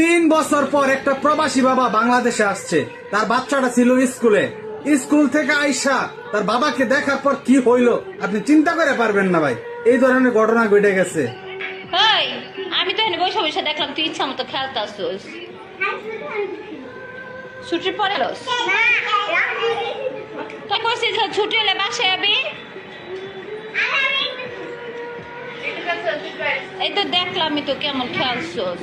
তিন বছর পর একটা প্রবাসী বাবা বাংলাদেশে আসছে। তার বাচ্চাটা ছিল স্কুলে। স্কুল থেকে আইসা তার বাবাকে দেখার পর কি হইল আপনি চিন্তা করে পারবেন না ভাই। এই ধরনের ঘটনা ঘটে গেছে। আমি তো বসে বসে দেখলাম, তুই ইচ্ছা মতো খেলতাছোস। ছুটির পরে তুই কইছিস যে ছুটি হলে বাসায় যাবি এই তো দেখলামই তো কেমন খেলছোস।